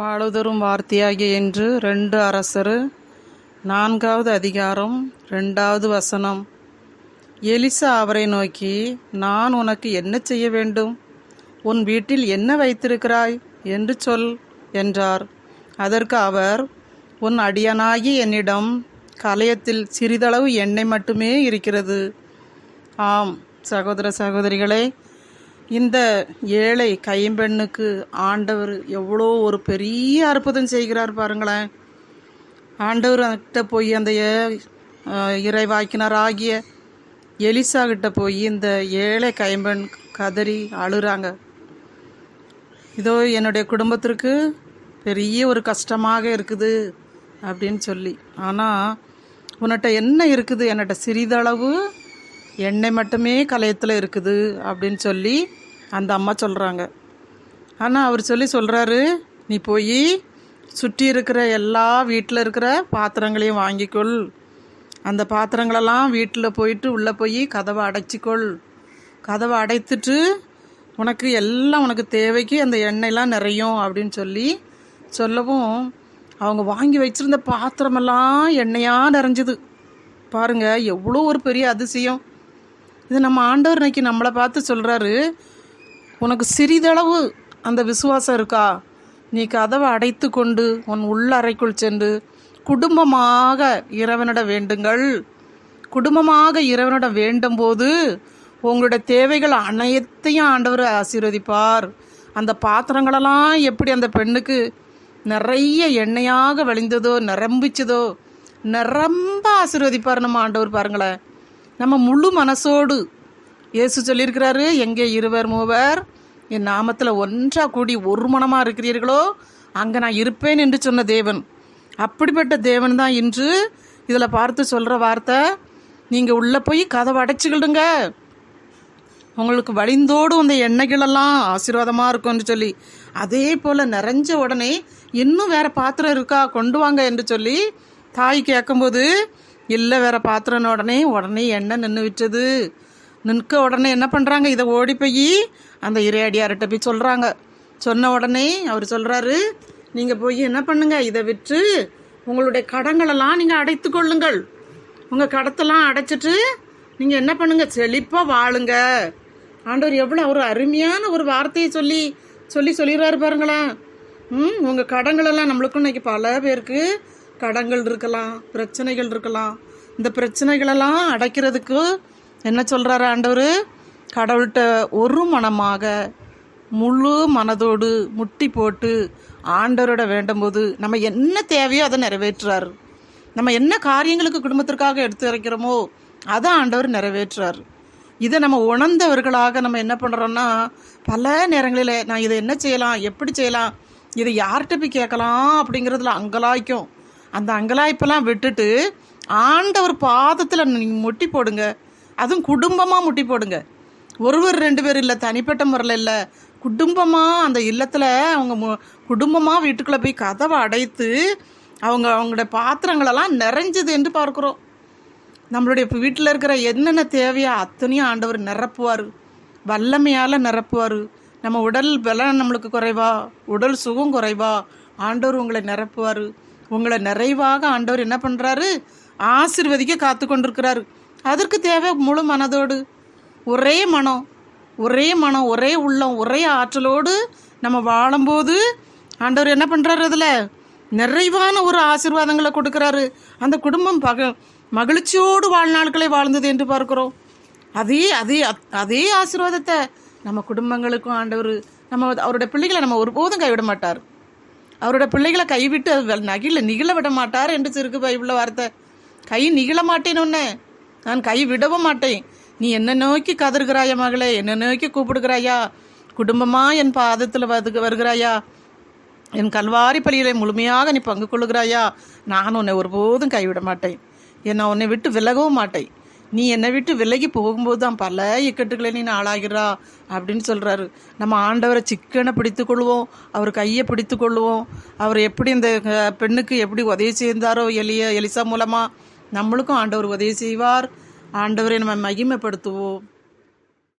வாழுதரும் வார்த்தையாகிய என்று ரெண்டு அரசர். நான்காவது அதிகாரம் ரெண்டாவது வசனம். எலிசா அவரை நோக்கி நான் உனக்கு என்ன செய்ய வேண்டும்? உன் வீட்டில் என்ன வைத்திருக்கிறாய்? என்று சொல் என்றார். அதற்கு அவர் உன் அடியனாகி என்னிடம் கலையத்தில் சிறிதளவு எண்ணெய் மட்டுமே இருக்கிறது. ஆம் சகோதர சகோதரிகளே இந்த ஏழை கைம்பெண்ணுக்கு ஆண்டவர் எவ்வளோ ஒரு பெரிய அற்புதம் செய்கிறார் பாருங்களேன். ஆண்டவர் கிட்ட போய் அந்த ஏ- இறைவாக்கினர் ஆகிய எலிசா கிட்ட போய் இந்த ஏழை கைம்பெண் கதறி அழுறாங்க. இதோ என்னுடைய குடும்பத்திற்கு பெரிய ஒரு கஷ்டமாக இருக்குது அப்படின்னு சொல்லி. ஆனால் உன்கிட்ட என்ன இருக்குது? என்னட்ட சிறிதளவு எண்ணெய் மட்டுமே கலையத்தில் இருக்குது அப்படின்னு சொல்லி அந்த அம்மா சொல்கிறாங்க ஆனால் அவர் சொல்லி சொல்கிறாரு நீ போய் சுற்றி இருக்கிற எல்லா வீட்டில் இருக்கிற பாத்திரங்களையும் வாங்கிக்கொள். அந்த பாத்திரங்களெல்லாம் வீட்டில் போயிட்டு உள்ளே போய் கதவை அடைச்சிக்கொள். கதவை அடைத்துட்டு உனக்கு எல்லாம் உனக்கு தேவைக்கு அந்த எண்ணெய்லாம் நிறையும் அப்படின்னு சொல்லி சொல்லவும் அவங்க வாங்கி வச்சிருந்த பாத்திரமெல்லாம் எண்ணெயாக நிறைஞ்சுது. பாருங்க எவ்வளோ ஒரு பெரிய அதிசயம். இது நம்ம ஆண்டவர் இன்னைக்கு நம்மளை பார்த்து சொல்கிறாரு உனக்கு சிறிதளவு அந்த விசுவாசம் இருக்கா? நீ கதவை அடைத்து கொண்டு உன் உள்ள அறைக்குள் சென்று குடும்பமாக இறைவனிட வேண்டுங்கள். குடும்பமாக இறைவனிட வேண்டும் போது உங்களுடைய தேவைகள் அனைத்தையும் ஆண்டவர் ஆசீர்வதிப்பார். அந்த பாத்திரங்களெல்லாம் எப்படி அந்த பெண்ணுக்கு நிறைய எண்ணெயாக வழிந்ததோ நிரம்பிச்சதோ நிரம்ப ஆசீர்வதிப்பார் நம்ம ஆண்டவர் பாருங்களேன். நம்ம முழு மனசோடு இயேசு சொல்லியிருக்கிறாரு எங்கே இருவர் மூவர்? என் நாமத்தில் ஒன்றாக கூடி ஒரு மனமாக இருக்கிறீர்களோ அங்கே நான் இருப்பேன் என்று சொன்ன தேவன். அப்படிப்பட்ட தேவன் தான் இன்று இதில் பார்த்து சொல்கிற வார்த்தை. நீங்கள் உள்ளே போய் கதவை அடைச்சிக்கிடுங்க. உங்களுக்கு வழிந்தோடும் அந்த எண்ணெய்களெல்லாம் ஆசீர்வாதமாக இருக்கும்னு சொல்லி அதே போல் நிறைஞ்ச உடனே இன்னும் வேறு பாத்திரம் இருக்கா கொண்டு வாங்க என்று சொல்லி தாய் கேட்கும்போது இல்லை வேறு பாத்திரம் உடனே உடனே எண்ணெய் நின்று விட்டது நிற்க உடனே என்ன பண்ணுறாங்க இதை ஓடி போய் அந்த இறையடியார்கிட்ட போய் சொல்கிறாங்க சொன்ன உடனே அவர் சொல்கிறாரு நீங்கள் போய் என்ன பண்ணுங்கள் இதை விற்று உங்களுடைய கடங்களெல்லாம் நீங்கள் அடைத்து கொள்ளுங்கள். உங்கள் கடத்தெல்லாம் அடைச்சிட்டு நீங்கள் என்ன பண்ணுங்கள் செழிப்பாக வாழுங்க. ஆண்டவர் எவ்வளோ ஒரு அருமையான ஒரு வார்த்தையை சொல்லி சொல்லி சொல்லிடுறாரு பாருங்களேன். ம் உங்கள் கடங்களெல்லாம் நம்மளுக்கும் இன்னைக்கு பல பேருக்கு கடங்கள் இருக்கலாம் பிரச்சனைகள் இருக்கலாம். இந்த பிரச்சனைகளெல்லாம் அடைக்கிறதுக்கு என்ன சொல்கிறாரு ஆண்டவர்? கடவுள்கிட்ட ஒரு மனமாக முழு மனதோடு முட்டி போட்டு ஆண்டவரோட வேண்டும்போது நம்ம என்ன தேவையோ அதை நிறைவேற்றுறாரு. நம்ம என்ன காரியங்களுக்கு குடும்பத்திற்காக எடுத்து வைக்கிறோமோ அதை ஆண்டவர் நிறைவேற்றுறார். இதை நம்ம உணர்ந்தவர்களாக நம்ம என்ன பண்ணுறோம்னா பல நேரங்களில் நான் இதை என்ன செய்யலாம் எப்படி செய்யலாம் இதை யார்கிட்ட போய் கேட்கலாம் அப்படிங்கிறதுல அங்கலாய்க்கும். அந்த அங்கலாய்ப்பெல்லாம் விட்டுட்டு ஆண்டவர் பாதத்தில் நீங்கள் முட்டி போடுங்க. அதுவும் குடும்பமாக முட்டி போடுங்க. ஒருவர் ரெண்டு பேர் இல்லை தனிப்பட்ட முறையில் இல்லை குடும்பமாக அந்த இல்லத்தில் அவங்க மு குடும்பமாக வீட்டுக்குள்ளே போய் கதவை அடைத்து அவங்க அவங்களுடைய பாத்திரங்களெல்லாம் நிறைஞ்சது என்று பார்க்குறோம். நம்மளுடைய இப்போ வீட்டில் இருக்கிற என்னென்ன தேவையோ அத்தனையும் ஆண்டவர் நிரப்புவார். வல்லமையால் நிரப்புவார். நம்ம உடல் பலம் நம்மளுக்கு குறைவா? உடல் சுகம் குறைவா? ஆண்டவர் உங்களை நிரப்புவார். உங்களை நிறைவாக ஆண்டவர் என்ன பண்ணுறாரு ஆசிர்வதிக்க காத்து கொண்டிருக்கிறாரு அதற்கு தேவை முழு மனதோடு. ஒரே மனம் ஒரே மனம் ஒரே உள்ளம் ஒரே ஆற்றலோடு நம்ம வாழும்போது ஆண்டவர் என்ன பண்ணுறாரு அதில்? நிறைவான ஒரு ஆசீர்வாதங்களை கொடுக்குறாரு. அந்த குடும்பம் பக மகிழ்ச்சியோடு வாழ்நாட்களை வாழ்ந்தது என்று பார்க்குறோம். அதே அதே அதே ஆசீர்வாதத்தை நம்ம குடும்பங்களுக்கும் ஆண்டவர் நம்ம அவருடைய பிள்ளைகளை நம்ம ஒருபோதும் கைவிட மாட்டார். அவரோட பிள்ளைகளை கைவிட்டு அது நகில நிகழ விட மாட்டார் என்று சிறுக்கு பைபிளில் வார்த்தை. கை நிகழ மாட்டேன்னு ஒன்று நான் கை விடவும் மாட்டேன். நீ என்ன நோக்கி கதறுகிறாயா மகளே? என்ன நோக்கி கூப்பிடுகிறாயா? குடும்பமா என் பாதத்தில் வந்து வருகிறாயா? என் கல்வாரி பள்ளியிலே முழுமையாக நீ பங்கு கொள்ளுகிறாயா? நான் உன்னை ஒருபோதும் கைவிட மாட்டேன். என்னை உன்னை விட்டு விலகவும் மாட்டேன். நீ என்னை விட்டு விலகி போகும்போது தான் பல இக்கட்டுகளை நீ ஆளாகிறா அப்படின்னு சொல்கிறாரு நம்ம ஆண்டவரை சிக்கனை பிடித்து கொள்வோம். அவர் கையை பிடித்து கொள்வோம். அவர் எப்படி இந்த பெண்ணுக்கு எப்படி உதவி செய்தாரோ எலிய எலிசா மூலமாக நம்மளுக்கும் ஆண்டவர் உதவி செய்வார். ஆண்டவரை நம்ம மகிமைப்படுத்துவோம்.